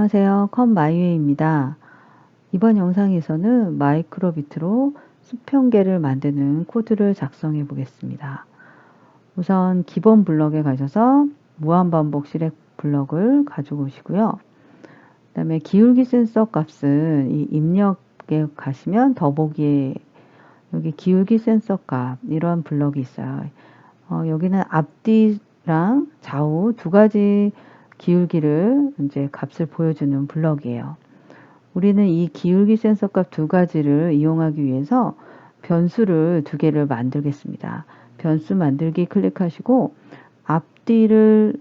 안녕하세요. 컴마이웨이입니다. 이번 영상에서는 마이크로비트로 수평계를 만드는 코드를 작성해 보겠습니다. 우선 기본 블럭에 가셔서 무한반복 실행 블럭을 가지고 오시고요. 그 다음에 기울기 센서 값은 이 입력에 가시면 더보기에 여기 기울기 센서 값 이런 블럭이 있어요. 어, 여기는 앞뒤랑 좌우 두 가지 기울기를 이제 값을 보여주는 블럭이에요. 우리는 이 기울기 센서 값 두 가지를 이용하기 위해서 변수를 두 개를 만들겠습니다. 변수 만들기 클릭하시고 앞뒤를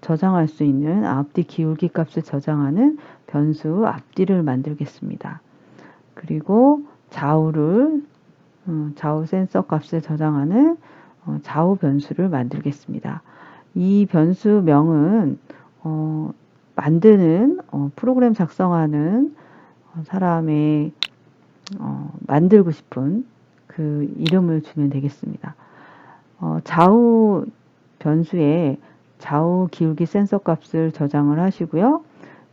저장할 수 있는 앞뒤 기울기 값을 저장하는 변수 앞뒤를 만들겠습니다. 그리고 좌우를 어, 좌우 센서 값을 저장하는 어, 좌우 변수를 만들겠습니다. 이 변수명은 어, 만드는 어, 프로그램 작성하는 어, 사람의 어, 만들고 싶은 그 이름을 주면 되겠습니다. 어, 좌우 변수에 좌우 기울기 센서 값을 저장을 하시고요.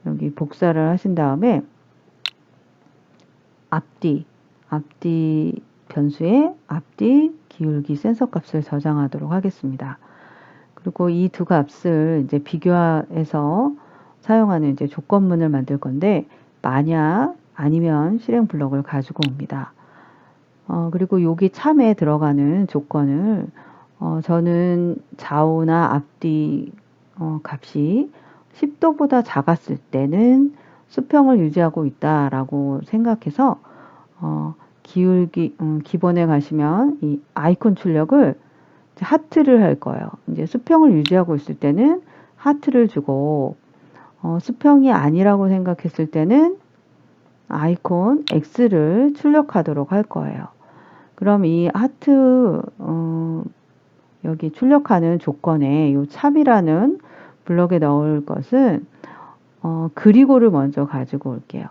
여기 복사를 하신 다음에 앞뒤, 앞뒤 변수에 앞뒤 기울기 센서 값을 저장하도록 하겠습니다. 그리고 이 두 값을 이제 비교해서 사용하는 이제 조건문을 만들 건데 만약 아니면 실행 블록을 가지고 옵니다. 어, 그리고 여기 참에 들어가는 조건을 어, 저는 좌우나 앞뒤 어, 값이 10도보다 작았을 때는 수평을 유지하고 있다라고 생각해서 어, 기울기 음, 기본에 가시면 이 아이콘 출력을 하트를 할 거예요. 이제 수평을 유지하고 있을 때는 하트를 주고 어, 수평이 아니라고 생각했을 때는 아이콘 X를 출력하도록 할 거예요. 그럼 이 하트 어, 여기 출력하는 조건에 이 참이라는 블럭에 넣을 것은 어, 그리고를 먼저 가지고 올게요.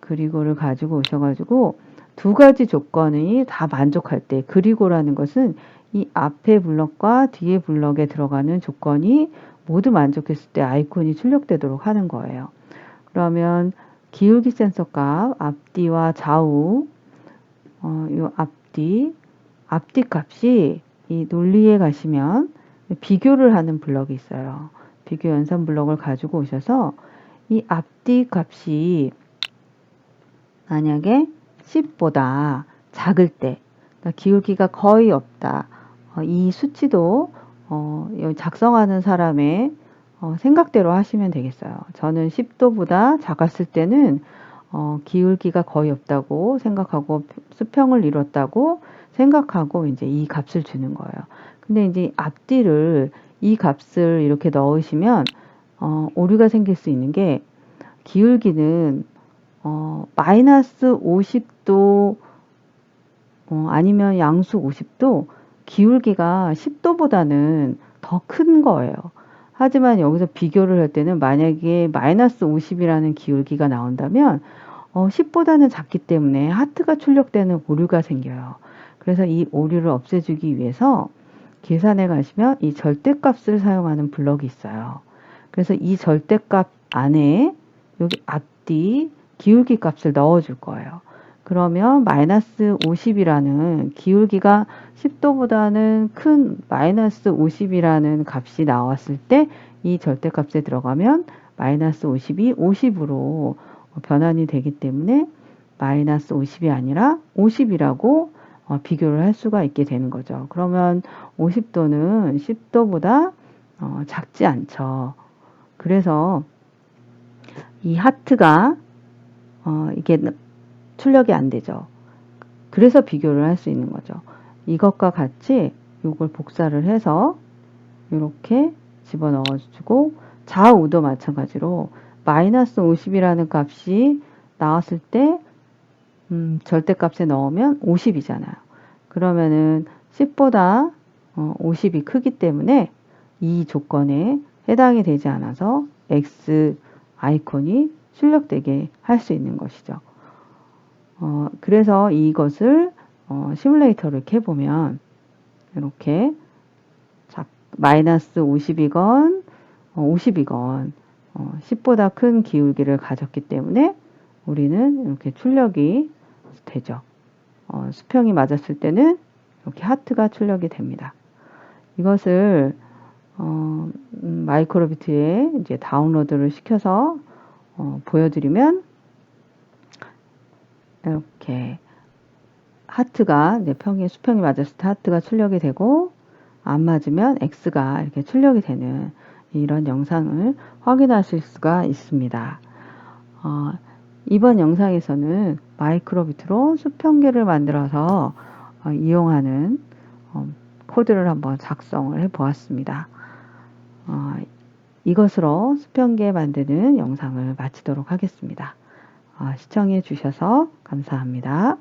그리고를 가지고 오셔가지고 두 가지 조건이 다 만족할 때 그리고라는 것은 이 앞에 블럭과 뒤에 블럭에 들어가는 조건이 모두 만족했을 때 아이콘이 출력되도록 하는 거예요. 그러면 기울기 센서 값 앞뒤와 좌우 어, 이 앞뒤 앞뒤 값이 이 논리에 가시면 비교를 하는 블럭이 있어요. 비교 연산 블럭을 가지고 오셔서 이 앞뒤 값이 만약에 10보다 작을 때 그러니까 기울기가 거의 없다. 어, 이 수치도 어, 작성하는 사람의 어, 생각대로 하시면 되겠어요. 저는 10도보다 작았을 때는 어, 기울기가 거의 없다고 생각하고 수평을 이뤘다고 생각하고 이제 이 값을 주는 거예요. 근데 이제 앞뒤를 이 값을 이렇게 넣으시면 어, 오류가 생길 수 있는 게 기울기는 어, 마이너스 50도 어, 아니면 양수 50도 기울기가 10도보다는 더 큰 거예요. 하지만 여기서 비교를 할 때는 만약에 마이너스 50이라는 기울기가 나온다면 어, 10보다는 작기 때문에 하트가 출력되는 오류가 생겨요. 그래서 이 오류를 없애주기 위해서 계산에 가시면 이 절대값을 사용하는 블럭이 있어요. 그래서 이 절대값 안에 여기 앞뒤 기울기 값을 넣어줄 거예요. 그러면 마이너스 50이라는 기울기가 10도보다는 큰 마이너스 50이라는 값이 나왔을 때 이 절대값에 들어가면 마이너스 50이 50으로 변환이 되기 때문에 마이너스 50이 아니라 50이라고 어, 비교를 할 수가 있게 되는 거죠. 그러면 50도는 10도보다 어, 작지 않죠. 그래서 이 하트가 어, 이게 출력이 안 되죠. 그래서 비교를 할 수 있는 거죠. 이것과 같이 이걸 복사를 해서 이렇게 집어넣어 주고 좌우도 마찬가지로 마이너스 50이라는 값이 나왔을 때 음, 절대값에 넣으면 50이잖아요. 그러면은 10보다 어, 50이 크기 때문에 이 조건에 해당이 되지 않아서 X 아이콘이 출력되게 할 수 있는 것이죠. 어, 그래서 이것을 어, 시뮬레이터를 해보면 이렇게 자, 마이너스 50이건 어, 50이건 어, 10보다 큰 기울기를 가졌기 때문에 우리는 이렇게 출력이 되죠. 어, 수평이 맞았을 때는 이렇게 하트가 출력이 됩니다. 이것을 어, 음, 마이크로비트에 이제 다운로드를 시켜서 어, 보여드리면 이렇게 하트가 내 평이 수평이 맞았을 때 하트가 출력이 되고 안 맞으면 X가 이렇게 출력이 되는 이런 영상을 확인하실 수가 있습니다. 어, 이번 영상에서는 마이크로비트로 수평계를 만들어서 어, 이용하는 어, 코드를 한번 작성을 해 보았습니다. 어, 이것으로 수평계 만드는 영상을 마치도록 하겠습니다. 어, 시청해 주셔서 감사합니다.